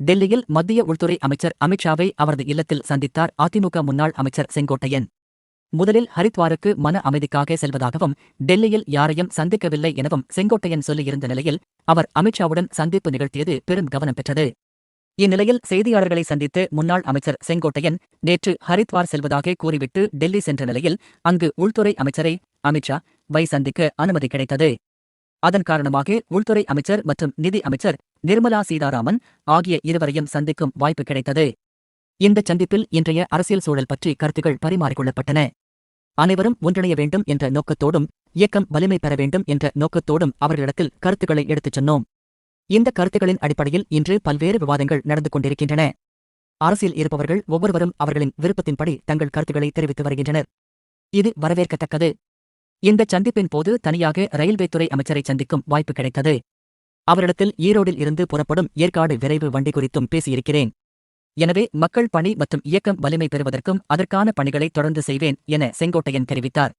டெல்லியில் மத்திய உள்துறை அமைச்சர் அமித்ஷாவை அவரது இல்லத்தில் சந்தித்தார் அதிமுக முன்னாள் அமைச்சர் செங்கோட்டையன். முதலில் ஹரித்வாருக்கு மன அமைதிக்காக செல்வதாகவும் டெல்லியில் யாரையும் சந்திக்கவில்லை எனவும் செங்கோட்டையன் சொல்லியிருந்த நிலையில் அவர் அமித்ஷாவுடன் சந்திப்பு நிகழ்த்தியது பெரும் கவனம் பெற்றது. இந்நிலையில் செய்தியாளர்களை சந்தித்து முன்னாள் அமைச்சர் செங்கோட்டையன் நேற்று ஹரித்வார் செல்வதாக கூறிவிட்டு டெல்லி சென்ற நிலையில் அங்கு உள்துறை அமைச்சரை அமித்ஷா வை சந்திக்க அனுமதி கிடைத்தது. அதன் காரணமாக உள்துறை அமைச்சர் மற்றும் நிதி அமைச்சர் நிர்மலா சீதாராமன் ஆகிய இருவரையும் சந்திக்கும் வாய்ப்பு கிடைத்தது. இந்த சந்திப்பில் இன்றைய அரசியல் சூழல் பற்றி கருத்துக்கள் பரிமாறிக்கொள்ளப்பட்டன. அனைவரும் ஒன்றிணைய வேண்டும் என்ற நோக்கத்தோடும் இயக்கம் வலிமை பெற வேண்டும் என்ற நோக்கத்தோடும் அவர்களிடத்தில் கருத்துக்களை எடுத்துச் சொன்னோம். இந்த கருத்துக்களின் அடிப்படையில் இன்று பல்வேறு விவாதங்கள் நடந்து கொண்டிருக்கின்றன. அரசியல் இருப்பவர்கள் ஒவ்வொருவரும் அவர்களின் விருப்பத்தின்படி தங்கள் கருத்துக்களை தெரிவித்து வருகின்றனர். இது வரவேற்கத்தக்கது. இந்த சந்திப்பின் போது தனியாக ரயில்வே துறை அமைச்சரை சந்திக்கும் வாய்ப்பு கிடைத்தது. அவரிடத்தில் ஈரோடில் இருந்து புறப்படும் ஏற்காடு விரைவு வண்டி குறித்தும் பேசியிருக்கிறேன். எனவே மக்கள் பணி மற்றும் இயக்கம் வலிமை பெறுவதற்கும் அதற்கான பணிகளை தொடர்ந்து செய்வேன் என செங்கோட்டையன் தெரிவித்தார்.